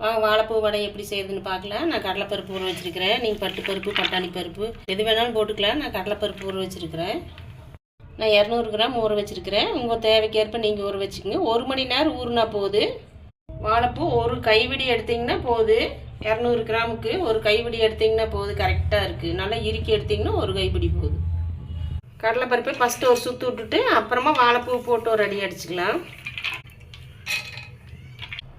வாங்க வாழைப்பூ வடை எப்படி செய்யுதுன்னு பார்க்கலாம் நான் கடலைப்பருப்பு ஊற வச்சுருக்கிறேன். நீங்கள் பட்டு பருப்பு பட்டாணி பருப்பு எது வேணாலும் போட்டுக்கலாம். நான் கடலைப்பருப்பு ஊற வச்சுருக்கிறேன். நான் இரநூறு கிராம் ஊற வச்சுருக்கிறேன். உங்கள் தேவைக்கேற்ப நீங்கள் ஊற வச்சுக்கோங்க. ஒரு மணி நேரம் ஊறினா போகுது வாழைப்பூ ஒரு கைவிடி எடுத்திங்கன்னா போகுது இரநூறு கிராமுக்கு ஒரு கைவிடி எடுத்திங்கன்னா போகுது கரெக்டாக இருக்குது நல்லா இறுக்கி எடுத்திங்கன்னா ஒரு கைப்பிடி போகுது கடலைப்பருப்பை ஃபஸ்ட்டு ஒரு சுற்று விட்டுட்டு அப்புறமா வாழைப்பூ போட்டு ஒரு அடி அடிச்சுக்கலாம்.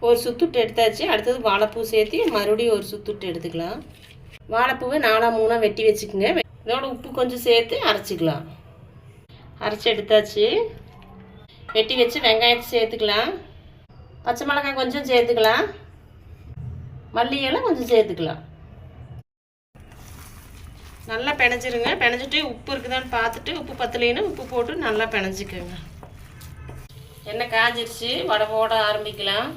ஒரு சுத்துட்டு எடுத்தாச்சு. அடுத்தது வாழைப்பூ சேர்த்து மறுபடியும் ஒரு சுத்துட்டு எடுத்துக்கலாம். வாழைப்பூவை நாலாக மூணாக வெட்டி வச்சுக்கோங்க. இதோட உப்பு கொஞ்சம் சேர்த்து அரைச்சிக்கலாம். அரைச்சி எடுத்தாச்சு. வெட்டி வச்சு வெங்காயத்தை சேர்த்துக்கலாம். பச்சை மிளகாய் கொஞ்சம் சேர்த்துக்கலாம். மல்லி இலை கொஞ்சம் சேர்த்துக்கலாம். நல்லா பிணைஞ்சிருங்க பிணைஞ்சிட்டு உப்பு இருக்குதான்னு பார்த்துட்டு உப்பு பத்தலைன்னு உப்பு போட்டு நல்லா பிணைஞ்சிக்கோங்க எண்ணெய் காஞ்சிருச்சு. வடை போட ஆரம்பிக்கலாம்.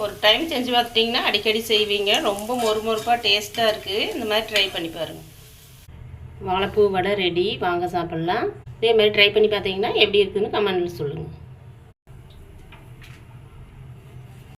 ஒரு டைம் செஞ்சு பார்த்துட்டிங்கன்னா அடிக்கடி செய்வீங்க. ரொம்ப மொறுமொறுப்பாக டேஸ்ட்டாக இருக்குது இந்த மாதிரி ட்ரை பண்ணி பாருங்கள் வாழைப்பூ வடை ரெடி வாங்க சாப்பிட்லாம். இதே மாதிரி ட்ரை பண்ணி பார்த்தீங்கன்னா எப்படி இருக்குதுன்னு கமெண்ட்டில் சொல்லுங்கள்